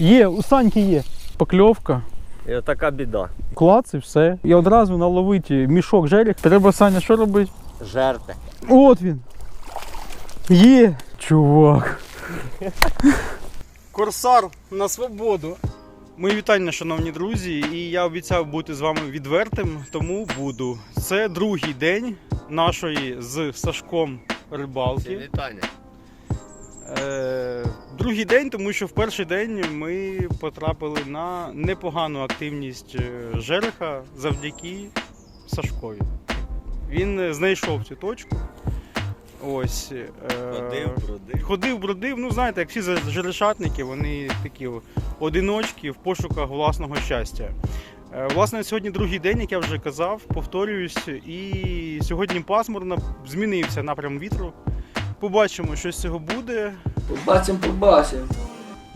Є, у Саньки є. Покльовка. І така біда. Клац і все. І одразу наловити мішок желік. Треба, Саня, що робити? Жерти. От він. Є, чувак. Корсар на свободу. Мої вітання, шановні друзі, і я обіцяв бути з вами відвертим, тому буду. Це другий день нашої з Сашком рибалки. вітання. Е, другий день, тому що в перший день ми потрапили на непогану активність е, жереха завдяки Сашкові. Він е, знайшов цю точку. Ось. Ходив, бродив. Ходив, бродив, ну знаєте, як всі жерешатники, вони такі одиночки в пошуках власного щастя. Власне, сьогодні другий день, як я вже казав, повторююсь, і сьогодні пасмурно, змінився напрям вітру. Побачимо, що з цього буде. Побачимо, побачимо.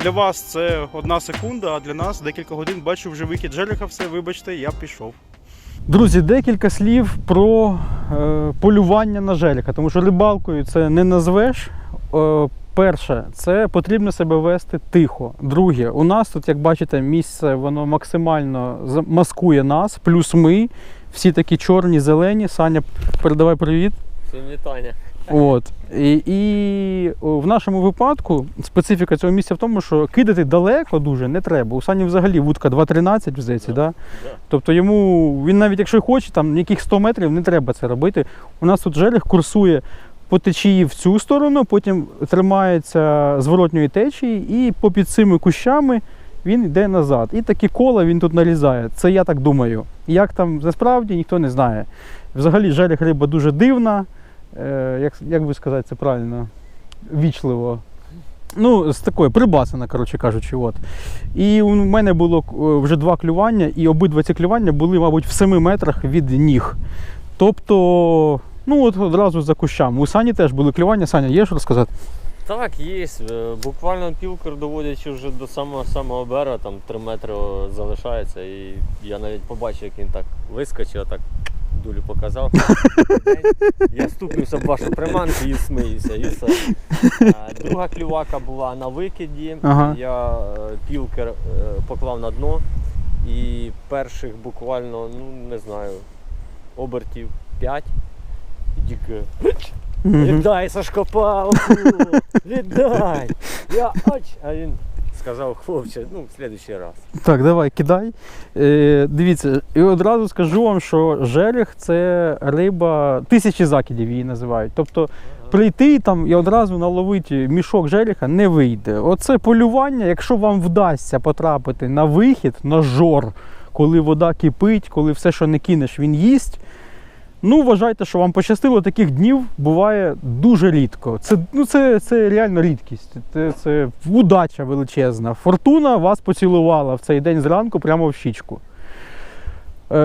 Для вас це одна секунда, а для нас декілька годин бачу вже вихід Жереха. Все, вибачте, я пішов. Друзі, декілька слів про е, полювання на жереха, тому що рибалкою це не назвеш. Е, перше, це потрібно себе вести тихо. Друге, у нас тут, як бачите, місце воно максимально маскує нас, плюс ми. Всі такі чорні, зелені. Саня, передавай привіт. Всім вітання. От. І, і в нашому випадку специфіка цього місця в тому, що кидати далеко дуже не треба. У Сані взагалі вудка 2,13 здається, да. Да. Тобто йому, він навіть якщо хоче, там яких 100 метрів не треба це робити. У нас тут жерех курсує по течії в цю сторону, потім тримається зворотньої течії, і попід цими кущами він йде назад. І такі кола він тут нарізає. Це я так думаю. Як там насправді ніхто не знає. Взагалі жерех риба дуже дивна. Е, як, як би сказати це правильно? Вічливо. Ну, з такої прибасена, коротше кажучи. От. І у мене було е, вже два клювання, і обидва ці клювання були, мабуть, в 7 метрах від ніг. Тобто, ну от одразу за кущами. У Сані теж були клювання. Саня, є що розказати? Так, є. Е, Буквально пілкер доводячи вже до самого самого берега, там 3 метри залишається. І я навіть побачив, як він так вискочив, так дулю показав. Я стукнувся в вашу приманку і смиюся. І все. Друга клювака була на викиді. Ага. Я е, пілкер е, поклав на дно. І перших буквально, ну не знаю, обертів 5. І тільки Віддай, Сашко палку! Віддай! Я оч! А він сказав, хлопче, ну, в следующий раз. Так, давай, кидай. Е, дивіться, і одразу скажу вам, що жерех це риба, тисячі закидів її називають. Тобто прийти там і одразу наловити мішок жереха не вийде. Оце полювання, якщо вам вдасться потрапити на вихід, на жор, коли вода кипить, коли все, що не кинеш, він їсть. Ну, вважайте, що вам пощастило, таких днів буває дуже рідко. Це, ну, це, це реально рідкість. Це, це удача величезна. Фортуна вас поцілувала в цей день зранку прямо в щічку. Е,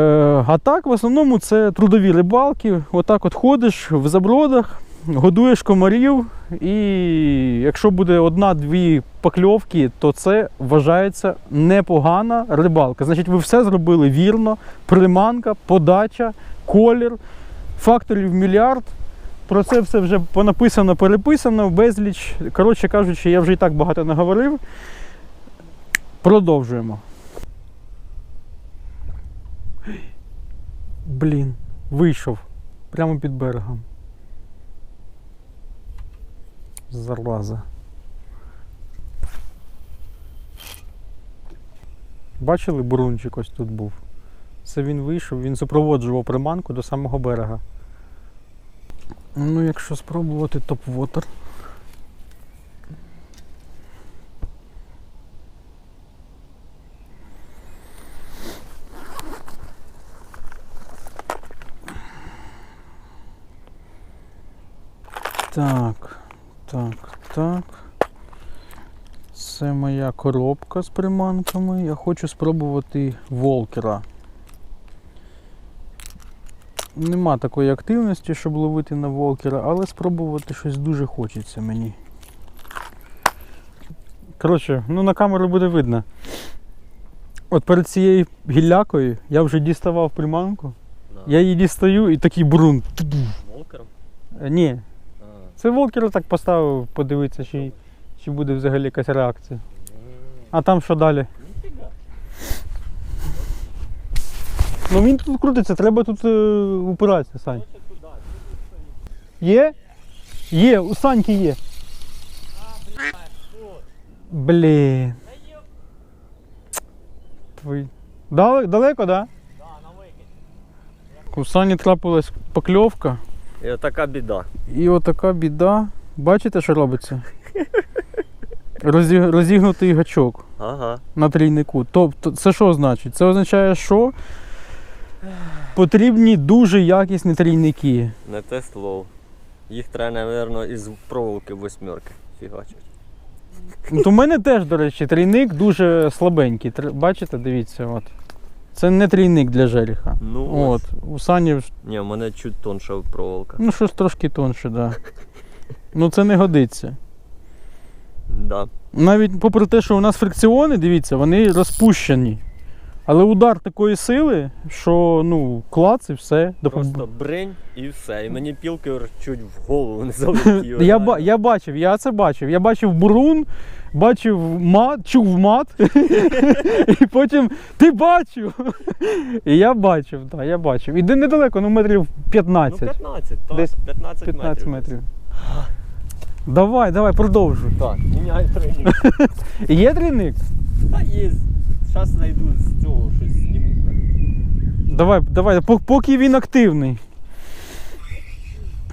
а так, в основному, це трудові рибалки. Отак от ходиш в забродах, годуєш комарів, і якщо буде одна-дві покльовки, то це вважається непогана рибалка. Значить, ви все зробили вірно. Приманка, подача, колір, факторів мільярд. Про це все вже понаписано, переписано, безліч. Коротше кажучи, я вже і так багато наговорив. Продовжуємо. Блін, вийшов прямо під берегом. Зараза. Бачили, бурунчик ось тут був. Це він вийшов, він супроводжував приманку до самого берега. Ну, якщо спробувати топ-вотер. Так, так. Це моя коробка з приманками. Я хочу спробувати волкера. Нема такої активності, щоб ловити на волкера, але спробувати щось дуже хочеться мені. Коротше, ну на камеру буде видно. От перед цією гіллякою я вже діставав приманку. Я її дістаю і такий брун. Волкером? Е, Ні, це волкера так поставив, подивитися, чи, чи буде взагалі якась реакція. А там що далі? Ну він тут крутиться, треба тут е, упиратися, Сань. Є? Є, у Саньки є. Блін. Твій. Далеко, да? У Сані трапилась покльовка. І така біда. І отака біда. Бачите, що робиться? Розі... Розігнутий гачок Ага. на трійнику. Тобто, це що значить? Це означає, що потрібні дуже якісні трійники. Не те слово. Їх треба, мабуть, із проволоки восьмерки фігачить. У мене теж, до речі, трійник дуже слабенький. Бачите, дивіться, от. Це не трійник для жеріха. Ну, От, у Сані Ні, в мене чуть тонша проволока. ну щось трошки тонше, да. Ну це не годиться. Да. Навіть попри те, що у нас фрикціони, дивіться, вони розпущені. Але удар такої сили, що ну, клац і все. Просто бринь і все. І мені пілки чуть в голову не залетіли. я, ба- я бачив, я це бачив. Я бачив бурун, бачив мат, чув мат, і потім ти бачив. І я бачив, так, я бачив. І де недалеко, ну метрів Ну, 15. 15, так. Десь 15, 15 метрів. Давай, давай, продовжуй. Так, міняй тренінг. Є трійник? Та є. Зараз знайду з цього щось зніму. Давай, давай, поки він активний.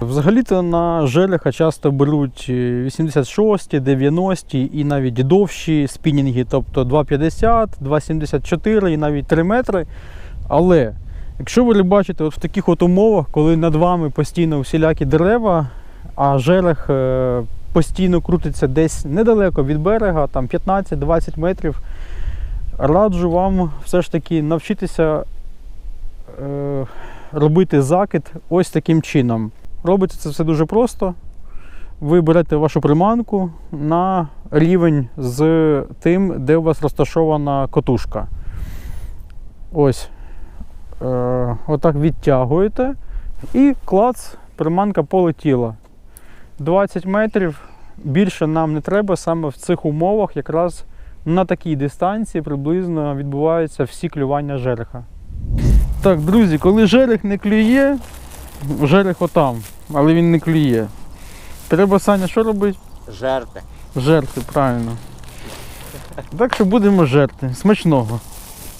Взагалі-то на желеха часто беруть е, 86, 90 і навіть довші спінінги, тобто 2,50, 2,74 і навіть 3 метри. Але якщо ви бачите от в таких от умовах, коли над вами постійно всілякі дерева, а жерех е, постійно крутиться десь недалеко від берега, там 15-20 метрів, раджу вам все ж таки навчитися е, робити закид ось таким чином. Робиться це все дуже просто. Ви берете вашу приманку на рівень з тим, де у вас розташована котушка. Ось. Е, отак відтягуєте і клац, приманка полетіла. 20 метрів більше нам не треба саме в цих умовах, якраз на такій дистанції приблизно відбуваються всі клювання жереха. Так, друзі, коли жерех не клює, жерех отам, але він не клює. Треба, Саня, що робити? Жерти. Жерти, правильно. Так що будемо жерти. Смачного.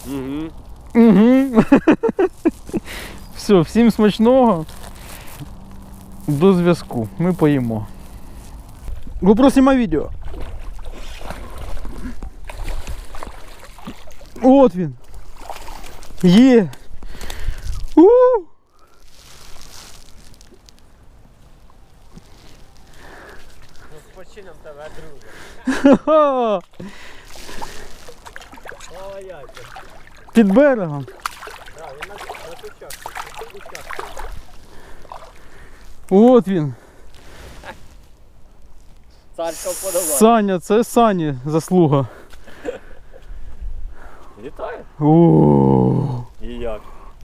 Угу. Угу. Все, всім смачного. До зв'язку. Ми поїмо. GoPro знімай відео. От він. Є. У! З тебе, друже. Під берегом. Так, він на, початку. От він. Саня, це Сані заслуга. Вітаю. О, І як?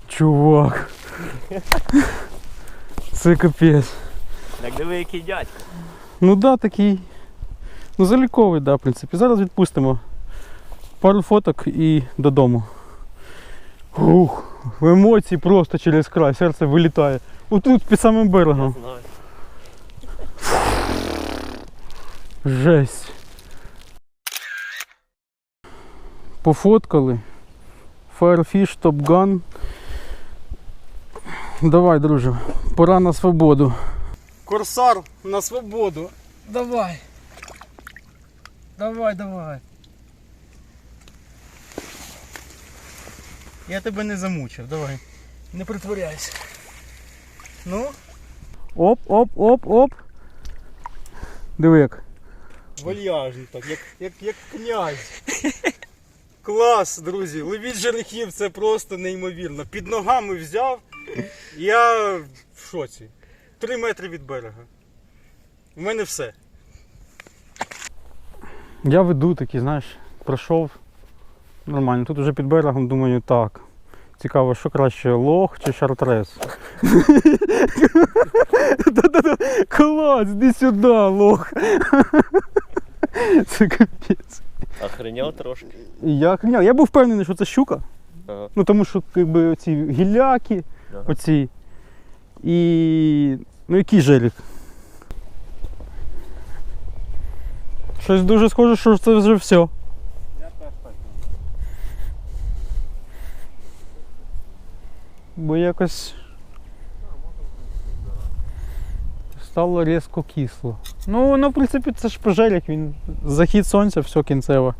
чувак. Це капець. Так диви, який дядько. Ну да, такий. Ну, заліковий, да, в принципі. Зараз відпустимо. Пару фоток і додому. Ух, емоції просто через край, серце вилітає. Отут під самим берегом. Жесть. Пофоткали. Firefish, Top Gun. Давай, друже, пора на свободу. Корсар на свободу. Давай. Давай, давай. Я тебе не замучив, давай. Не притворяйся. Ну. Оп, оп, оп, оп. Диви як. Вальяжний так, як, як, як князь. Клас, друзі. Ловіть жерехів, це просто неймовірно. Під ногами взяв. Я в шоці. Три метри від берега. У мене все. Я веду такий, знаєш, пройшов нормально. Тут вже під берегом думаю, так. Цікаво, що краще, лох чи шартрес? Клас, іди сюди, лох. Це капець. Охреняв трошки. Я охренів. Я був впевнений, що це щука. Ага. Ну тому що якби оці гілляки, Ага. оці. І. Ну який желік. Щось дуже схоже, що це вже все. Я теж так. Бо якось. Стало різко кисло. Ну, воно, в принципі, це ж пожелік, він захід сонця, все кінцево.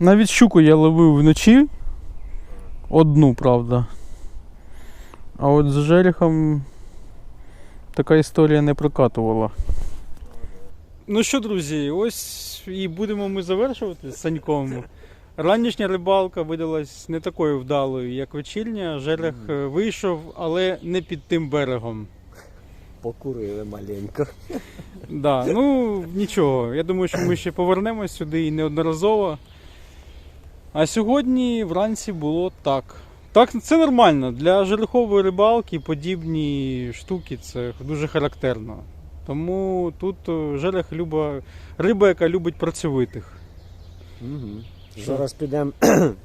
Навіть щуку я ловив вночі. Одну, правда. А от з жерехом така історія не прокатувала. Ну що, друзі, ось і будемо ми завершувати з Саньком. Ранішня рибалка видалась не такою вдалою, як вечірня. Жерех е, вийшов, але не під тим берегом. Покурили маленько. Да, ну нічого. Я думаю, що ми ще повернемось сюди і неодноразово. А сьогодні вранці було так. Так, це нормально. Для жерехової рибалки подібні штуки це дуже характерно. Тому тут е, жерех люба, риба, яка любить працьовитих. Угу. Зараз підемо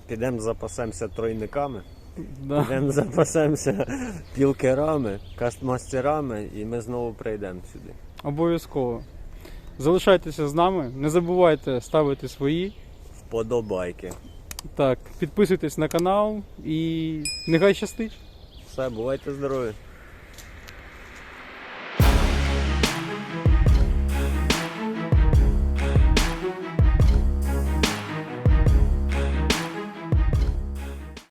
підем запасемося тройниками, Да. підемо запасемося пілкерами, кастмастерами і ми знову прийдемо сюди. Обов'язково. Залишайтеся з нами, не забувайте ставити свої. Вподобайки. Так, підписуйтесь на канал і нехай щастить. Все, бувайте здорові.